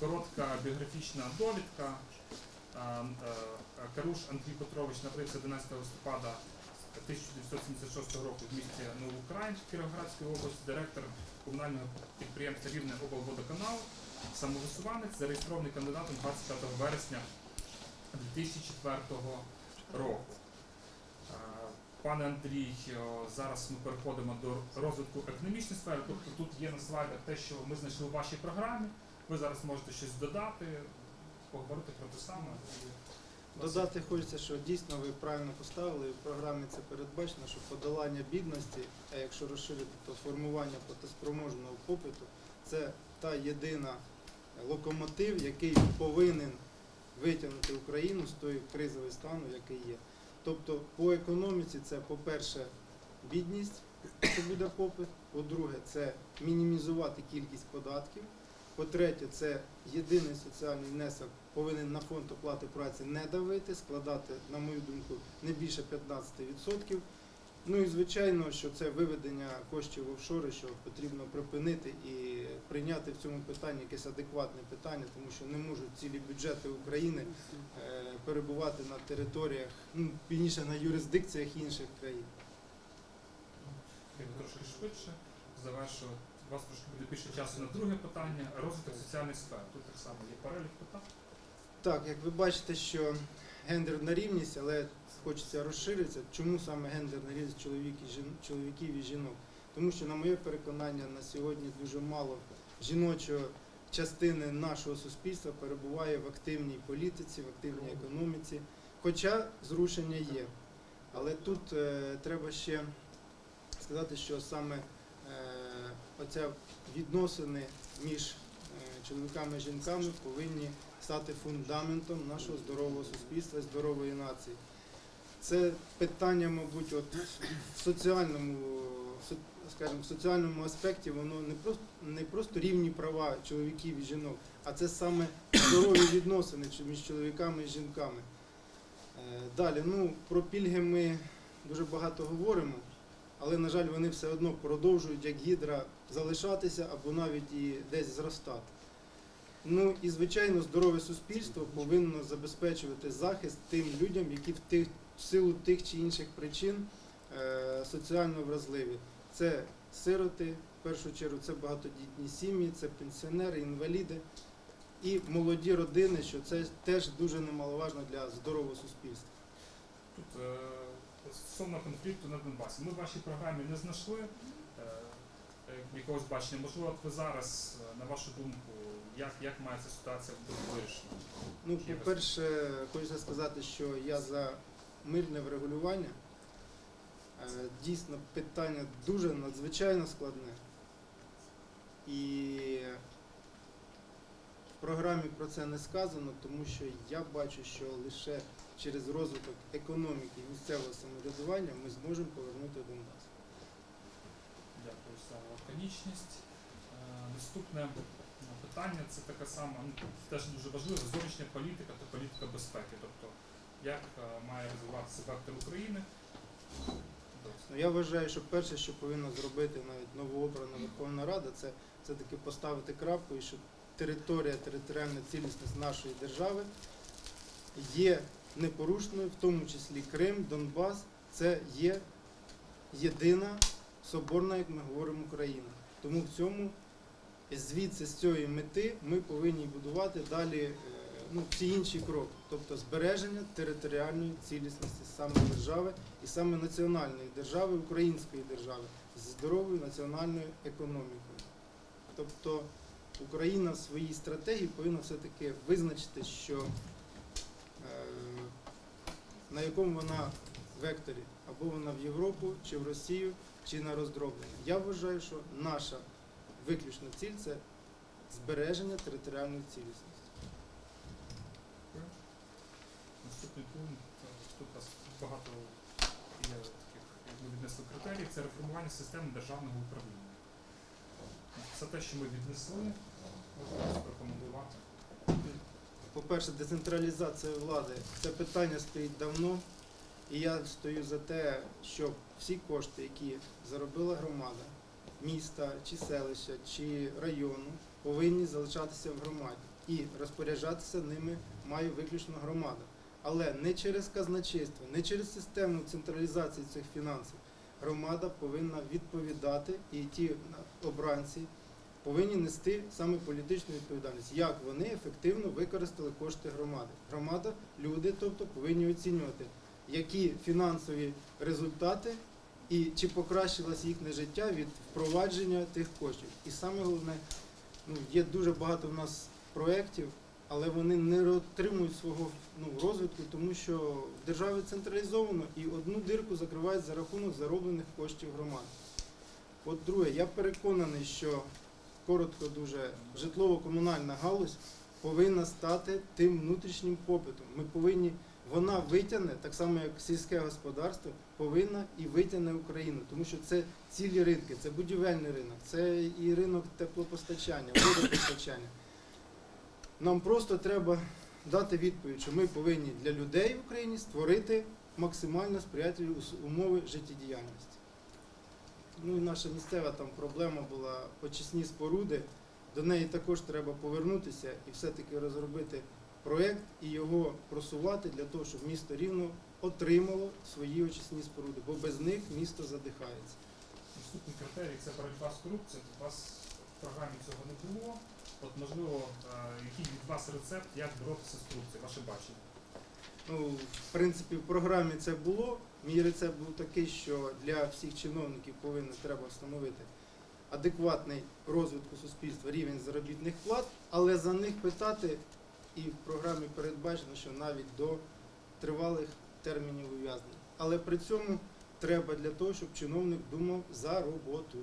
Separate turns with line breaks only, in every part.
коротка біографічна довідка. Е, Каруш Андрій Петрович народився 11 листопада 1976 року в місті Новоукраїнськ Кіровоградської області, директор комунального підприємства Рівне облводоканал, самовисуванець, зареєстрований кандидатом 25 вересня 2004 року. Пане Андрій, зараз ми переходимо до розвитку економічної сфери. Тобто тут є на слайдах те, що ми знайшли у вашій програмі. Ви зараз можете щось додати, поговорити про те саме.
Додати хочеться, що дійсно ви правильно поставили, і в програмі це передбачено, що подолання бідності, а якщо розширити, то формування платоспроможного попиту це та єдина локомотив, який повинен витягнути Україну з тої кризової стану, який є. Тобто по економіці це, по-перше, бідність, це буде попит, по-друге, це мінімізувати кількість податків. По-третє, це єдиний соціальний внесок повинен на фонд оплати праці не давити, складати, на мою думку, не більше 15%. Ну і звичайно, що це виведення коштів в офшори, що потрібно припинити і прийняти в цьому питанні якесь адекватне питання, тому що не можуть цілі бюджети України е, перебувати на територіях, ну пізніше на юрисдикціях інших країн.
Трошки швидше завершу. У вас трошки буде більше часу на друге питання. Розвиток соціальних сфер. Тут так само є перелік питань.
Так, як ви бачите, що гендерна рівність, але хочеться розширитися. Чому саме гендерна рівність чоловік і жін- чоловіків і жінок? Тому що, на моє переконання, на сьогодні дуже мало жіночої частини нашого суспільства перебуває в активній політиці, в активній економіці. Хоча зрушення є. Але тут е, треба ще сказати, що саме оця відносини між е, чоловіками і жінками повинні стати фундаментом нашого здорового суспільства здорової нації. Це питання, мабуть, от в соціальному, скажімо, в соціальному аспекті воно не просто не просто рівні права чоловіків і жінок, а це саме здорові відносини між чоловіками і жінками. Е, Далі, ну про пільги ми дуже багато говоримо, але, на жаль, вони все одно продовжують як гідра залишатися або навіть і десь зростати. Ну і звичайно, здорове суспільство повинно забезпечувати захист тим людям, які в тих в силу тих чи інших причин е, соціально вразливі. Це сироти, в першу чергу, це багатодітні сім'ї, це пенсіонери, інваліди і молоді родини, що це теж дуже немаловажно для здорового суспільства.
Тут е, стосовно конфлікту на Донбасі. Ми в вашій програмі не знайшли е, якогось бачення. Можливо, от ви зараз, е, на вашу думку, як, як має ця ситуація бути вирішена?
Ну, по-перше, хочеться сказати, що я за мирне врегулювання. Е, Дійсно, питання дуже надзвичайно складне. І програмі про це не сказано, тому що я бачу, що лише через розвиток економіки місцевого самоврядування ми зможемо повернути Донбас.
Дякую за лаконічність. Е, Наступне питання це така сама, ну, теж дуже важливе, зовнішня політика та політика безпеки. Тобто, як е, має розвиватися вектор України?
Ну, я вважаю, що перше, що повинна зробити навіть новообрана Верховна Рада, це все-таки поставити крапку, і щоб територія, територіальна цілісність нашої держави є непорушною, в тому числі Крим, Донбас, це є єдина соборна, як ми говоримо, Україна. Тому в цьому звідси з цієї мети ми повинні будувати далі е, ну, всі інші кроки, тобто збереження територіальної цілісності саме держави і саме національної держави, української держави з здоровою національною економікою. Тобто Україна в своїй стратегії повинна все-таки визначити, що е, на якому вона векторі, або вона в Європу, чи в Росію, чи на роздроблення. Я вважаю, що наша виключна ціль це збереження територіальної цілісності.
Наступний пункт, тут багато є таких, як критерій, це реформування системи державного управління. Це те, що ми віднесли,
По-перше, децентралізація влади це питання стоїть давно, і я стою за те, щоб всі кошти, які заробила громада, міста чи селища, чи району, повинні залишатися в громаді. і розпоряджатися ними має виключно громада. Але не через казначейство, не через систему централізації цих фінансів. Громада повинна відповідати, і ті обранці повинні нести саме політичну відповідальність, як вони ефективно використали кошти громади. Громада, люди, тобто, повинні оцінювати, які фінансові результати і чи покращилось їхнє життя від впровадження тих коштів. І саме головне, ну, є дуже багато в нас проєктів, але вони не отримують свого ну, розвитку, тому що в державі централізовано і одну дирку закривають за рахунок зароблених коштів громад. От друге, я переконаний, що коротко дуже житлово-комунальна галузь повинна стати тим внутрішнім попитом. Ми повинні, вона витягне, так само як сільське господарство, повинна і витягне Україну, тому що це цілі ринки, це будівельний ринок, це і ринок теплопостачання, водопостачання. Нам просто треба дати відповідь, що ми повинні для людей в Україні створити максимально сприятливі умови життєдіяльності. Ну і наша місцева там проблема була очисні споруди. До неї також треба повернутися і все-таки розробити проєкт і його просувати для того, щоб місто рівно отримало свої очисні споруди, бо без них місто задихається.
Наступний критерій це боротьба з корупцією. У вас в програмі цього не було. От можливо, е, який від вас рецепт, як боротися з корупцією, ваше бачення?
Ну, в принципі, в програмі це було. Мій рецепт був такий, що для всіх чиновників повинно треба встановити адекватний розвитку суспільства рівень заробітних плат, але за них питати і в програмі передбачено, що навіть до тривалих термінів ув'язнення. Але при цьому треба для того, щоб чиновник думав за роботу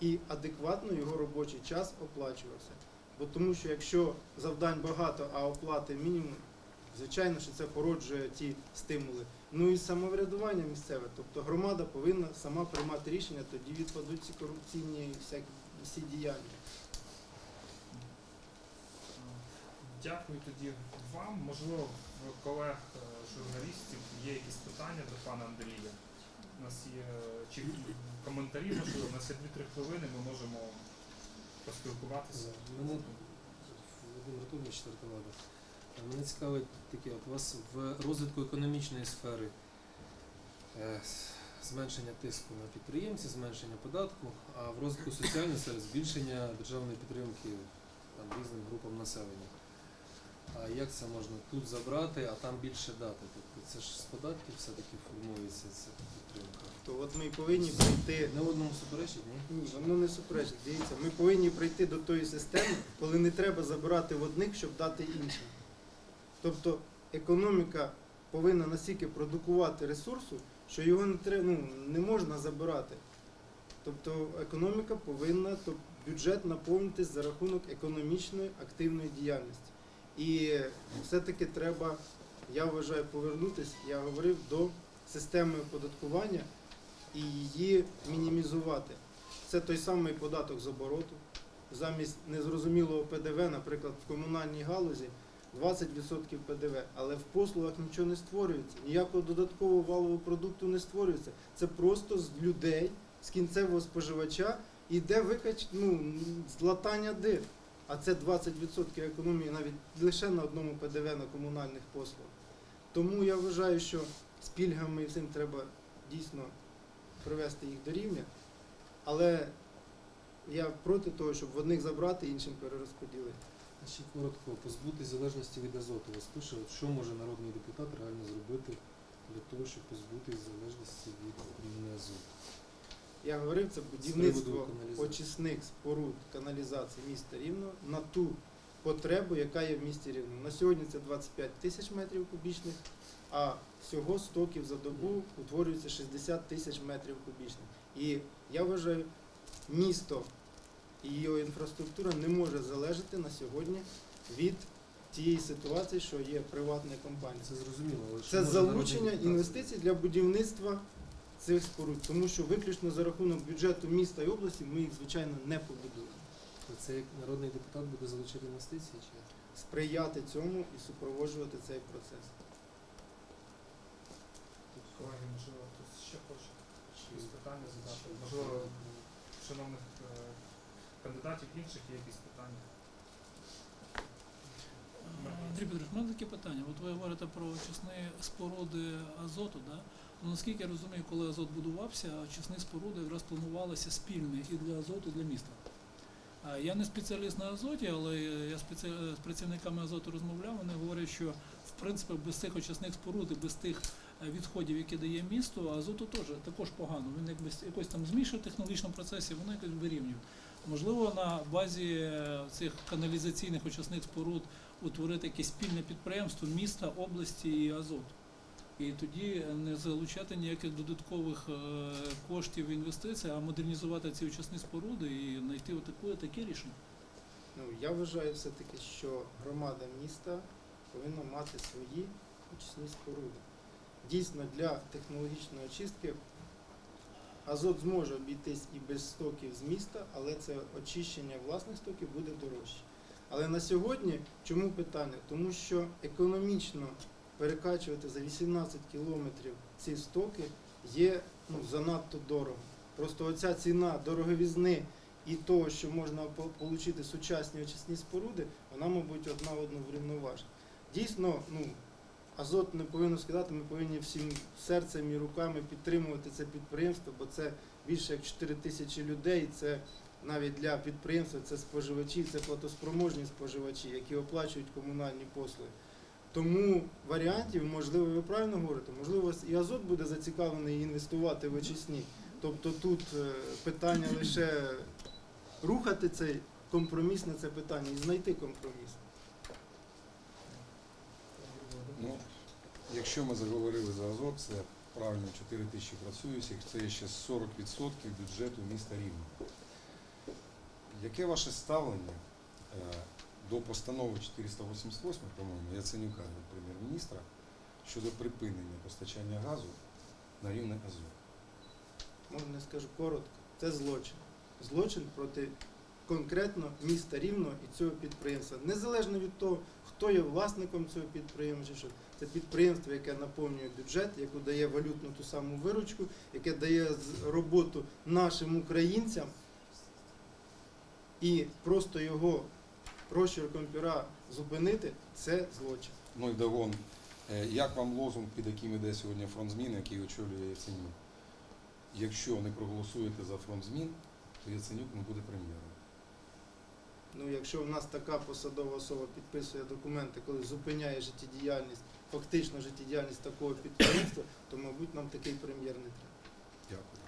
і адекватно його робочий час оплачувався. Бо тому що якщо завдань багато, а оплати мінімум, звичайно, що це породжує ті стимули. Ну і самоврядування місцеве, тобто громада повинна сама приймати рішення, тоді відпадуть ці корупційні всякі всі діяння.
Дякую тоді вам. Можливо, в колег е, журналістів є якісь питання до пана Андрія. У нас є е, чи коментарі, можливо, у нас є 2-3 хвилини, ми можемо поспілкуватися.
Володимир Артурович, четверта влада. Мене цікавить таке, от у вас в розвитку економічної сфери е, зменшення тиску на підприємців, зменшення податку, а в розвитку соціальної сфери збільшення державної підтримки там, різним групам населення. А як це можна тут забрати, а там більше дати? Тобто це ж з податків все-таки формується ця підтримка.
То от ми повинні прийти.
Не одному суперечить, ні?
Ні, воно не суперечить. Дивіться, ми повинні прийти до тої системи, коли не треба забирати в одних, щоб дати іншим. Тобто економіка повинна настільки продукувати ресурсу, що його не треба, ну, не можна забирати. Тобто економіка повинна, тобто бюджет наповнитись за рахунок економічної активної діяльності. І все-таки треба, я вважаю, повернутися, я говорив, до системи оподаткування і її мінімізувати. Це той самий податок з обороту. Замість незрозумілого ПДВ, наприклад, в комунальній галузі 20% ПДВ, але в послугах нічого не створюється, ніякого додаткового валового продукту не створюється. Це просто з людей, з кінцевого споживача йде викач, ну, златання дир. А це 20% економії навіть лише на одному ПДВ на комунальних послугах. Тому я вважаю, що з пільгами і всім треба дійсно привести їх до рівня. Але я проти того, щоб в одних забрати, іншим перерозподілити.
А Ще коротко, позбутись залежності від азоту. Вас пише, от що може народний депутат реально зробити для того, щоб позбутись залежності від отримання азоту?
Я говорив, це будівництво очисних споруд каналізації міста Рівно на ту потребу, яка є в місті Рівно. На сьогодні це 25 тисяч метрів кубічних, а всього стоків за добу утворюється 60 тисяч метрів кубічних. І я вважаю, місто і його інфраструктура не може залежати на сьогодні від тієї ситуації, що є приватна компанія.
Це зрозуміло, але
Це залучення інвестицій для будівництва цих споруд, тому що виключно за рахунок бюджету міста і області ми їх, звичайно, не побудуємо.
Це як народний депутат буде залучати інвестиції чи?
Сприяти цьому і супроводжувати цей процес.
Колеги, можливо, хтось ще хоче якісь питання задати. Можливо, шановних кандидатів інших є якісь питання.
Андрій Петрович, у мене таке питання. От ви говорите про очисні споруди азоту, да? Ну, наскільки я розумію, коли азот будувався, очисні споруди якраз планувалися спільні і для азоту, і для міста. Я не спеціаліст на азоті, але я з працівниками азоту розмовляв. Вони говорять, що в принципі без цих очисних споруд і без тих е, відходів, які дає місто, азоту теж також погано. Він якось там змішує в технологічному процесі, воно якось вирівнює. Можливо, на базі е, цих каналізаційних очисних споруд утворити якесь спільне підприємство міста, області і азот. І тоді не залучати ніяких додаткових е, коштів інвестицій, а модернізувати ці очисні споруди і знайти отаке, таке рішення.
Ну, я вважаю все-таки, що громада міста повинна мати свої очисні споруди. Дійсно, для технологічної очистки азот зможе обійтись і без стоків з міста, але це очищення власних стоків буде дорожче. Але на сьогодні чому питання? Тому що економічно перекачувати за 18 кілометрів ці стоки є ну, занадто дорого. Просто оця ціна дороговізни і того, що можна отримати сучасні очисні споруди, вона, мабуть, одна одну врівноважить. Дійсно, ну, азот не повинен скидати, ми повинні всім серцем і руками підтримувати це підприємство, бо це більше як 4 тисячі людей. Це навіть для підприємства це споживачі, це платоспроможні споживачі, які оплачують комунальні послуги. Тому варіантів, можливо, ви правильно говорите, можливо, і Азот буде зацікавлений інвестувати в очисні. Тобто тут е, питання лише рухати цей компроміс на це питання і знайти компроміс.
Ну, якщо ми заговорили за Азот, це правильно 4 тисячі працюючих, це ще 40% бюджету міста Рівного. Яке ваше ставлення е, до постанови 488, по-моєму, Яценюка від прем'єр-міністра щодо припинення постачання газу на рівне Азот?
Можна я скажу коротко, це злочин. Злочин проти конкретно міста Рівно і цього підприємства. Незалежно від того, хто є власником цього підприємства, що це підприємство, яке наповнює бюджет, яке дає валютну ту саму виручку, яке дає роботу нашим українцям. І просто його розчерком пера зупинити це злочин.
Ну і Давон, е, як вам лозунг, під яким іде сьогодні фронт змін, який очолює Яценюк? Якщо не проголосуєте за фронт змін, то Яценюк не буде прем'єром.
Ну, якщо в нас така посадова особа підписує документи, коли зупиняє життєдіяльність, фактично життєдіяльність такого підприємства, то, мабуть, нам такий прем'єр не треба.
Дякую.